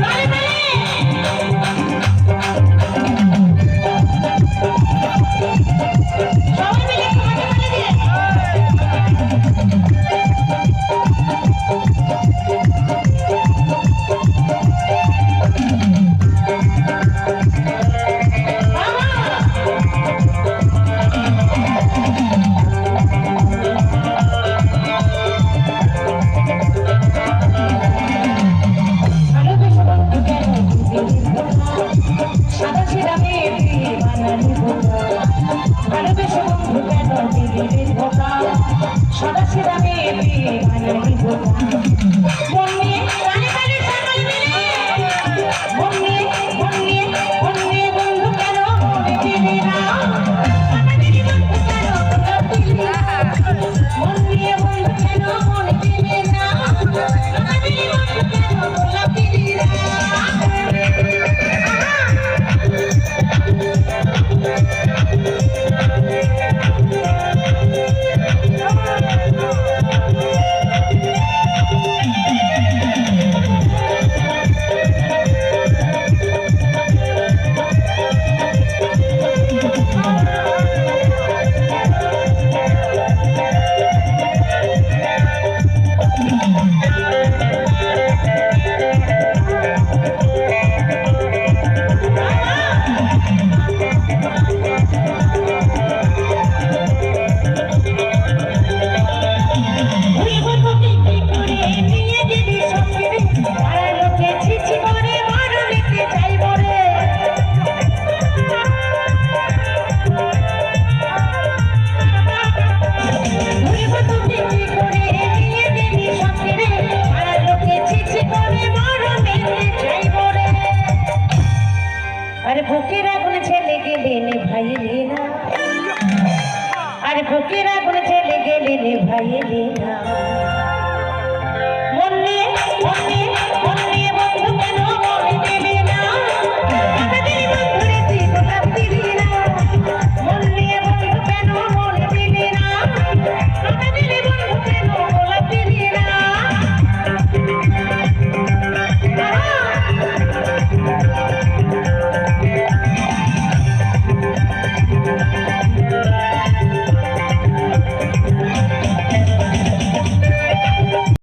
Dale সাদা মেয়ে সাদা মেয়ে আর বুকে রাগুন ছেলে গেলেন ভাই লীনা আর বুকে রাগুন ছেলে গেলেন ভাই লীনা মনে মনে